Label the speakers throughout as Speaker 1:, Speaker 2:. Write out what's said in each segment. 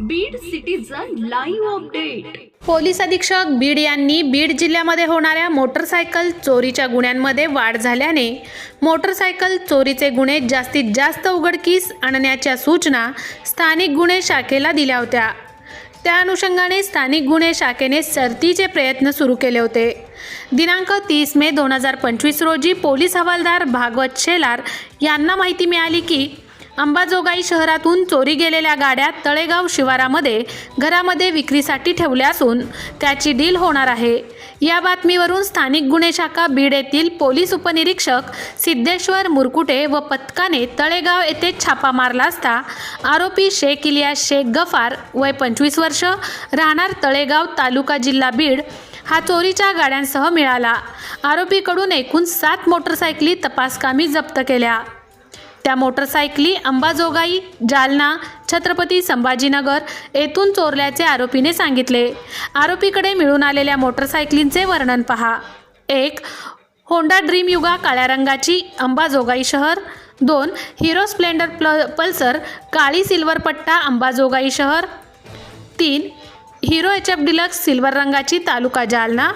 Speaker 1: Beed citizen live update
Speaker 2: police अधीक्षक बीड यांनी बीड जिल्ह्यामध्ये होणाऱ्या मोटरसायकल चोरीच्या गुन्ह्यांमध्ये वाढ झाल्याने मोटरसायकल चोरीचे गुन्हे जास्तीत जास्त उघडकीस आणण्याच्या सूचना स्थानिक गुन्हे शाखेला दिल्या होत्या. त्या अनुषंगाने स्थानिक गुन्हे शाखेने सरतीचे प्रयत्न सुरू केले होते. दिनांक तीस मे दोन हजार पंचवीस रोजी पोलीस हवालदार भागवत शेलार यांना माहिती मिळाली की अंबाजोगाई शहरातून चोरी गेलेल्या गाड्या तळेगाव शिवारामध्ये घरामध्ये विक्रीसाठी ठेवल्या असून त्याची डील होणार आहे. या बातमीवरून स्थानिक गुन्हे शाखा बीड येथील पोलीस उपनिरीक्षक सिद्धेश्वर मुरकुटे व पथकाने तळेगाव येथे छापा मारला असता आरोपी शेख इलिया शेख गफार वय पंचवीस वर्ष राहणार तळेगाव तालुका जिल्हा बीड हा चोरीच्या गाड्यांसह मिळाला. आरोपीकडून एकूण सात मोटरसायकली तपासकामी जप्त केल्या. त्या मोटरसायकली अंबाजोगाई जालना छत्रपती संभाजीनगर येथून चोरल्याचे आरोपीने सांगितले. आरोपीकडे मिळून आलेल्या मोटरसायकलींचे वर्णन पहा. एक होंडा ड्रीम युगा काळ्या रंगाची अंबाजोगाई शहर. दोन हिरो स्प्लेंडर प्ल पल्सर काळी सिल्वर पट्टा अंबाजोगाई शहर. तीन Hero H F deluxe silver रंगाची तालुका जालना.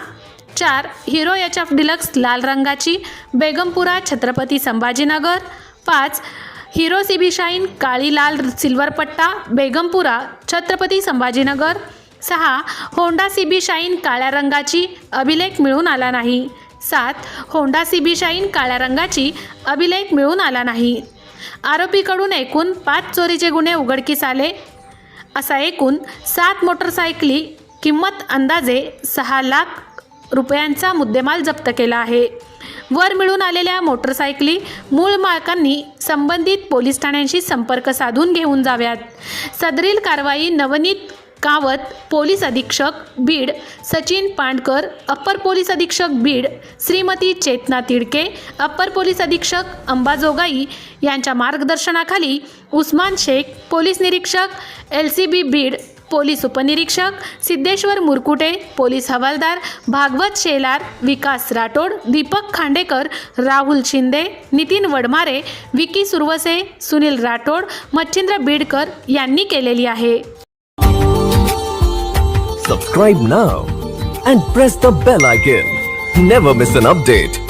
Speaker 2: चार हिरो एच एफ डिलक्स लाल रंगाची बेगमपुरा छत्रपती संभाजीनगर. पाच हिरो सिबिशाईन काळीलाल काळी लाल बेगमपुरा छत्रपती संभाजीनगर. सहा होंडा सिबी शाईन काळ्या रंगाची अभिलेख मिळून आला नाही. सात होंडा सिबी शाईन काळ्या रंगाची अभिलेख मिळून आला नाही. आरोपीकडून एकूण पाच चोरीचे गुन्हे उघडकीस आले. असा एकूण सात मोटरसायकली किंमत अंदाजे सहा लाख रुपयांचा मुद्देमाल जप्त केला आहे. वर मिळून आलेल्या मोटरसायकली मूळ मालकांनी संबंधित पोलीस ठाण्यांशी संपर्क साधून घेऊन जाव्यात. सदरील कारवाई नवनीत कावत पोलीस अधीक्षक बीड सचिन पांडकर अप्पर पोलीस अधीक्षक बीड श्रीमती चेतना तिडके अप्पर पोलीस अधीक्षक अंबाजोगाई यांच्या मार्गदर्शनाखाली उस्मान शेख पोलीस निरीक्षक L C B Beed police उपनिरीक्षक सिद्धेश्वर मुरकुटे पोलीस हवालदार भागवत शेलार विकास राठोड दीपक खांडेकर राहुल शिंदे नितीन वडमारे विकी सुरवसे सुनील राठोड मच्छिंद्र बीडकर यांनी केलेली आहे.
Speaker 3: Subscribe now and press the bell icon never miss an update